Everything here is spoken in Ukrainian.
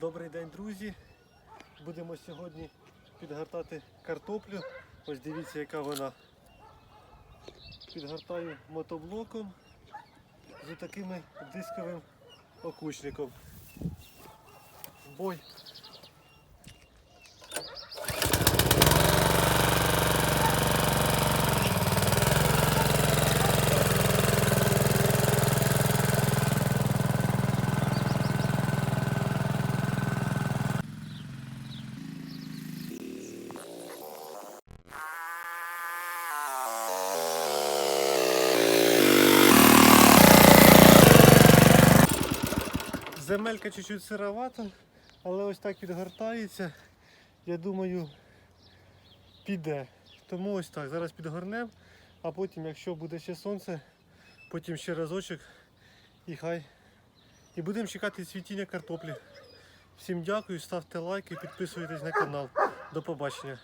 Добрий день, друзі. Будемо сьогодні підгортати картоплю. Ось дивіться, яка вона. Підгортаю мотоблоком з такими дисковим окучником. Бой. Земелька чуть-чуть сировата, але ось так підгортається. Я думаю, піде. Тому ось так. Зараз підгорнемо, а потім, якщо буде ще сонце, потім ще разочок і хай. І будемо чекати цвітіння картоплі. Всім дякую, ставте лайки, підписуйтесь на канал. До побачення.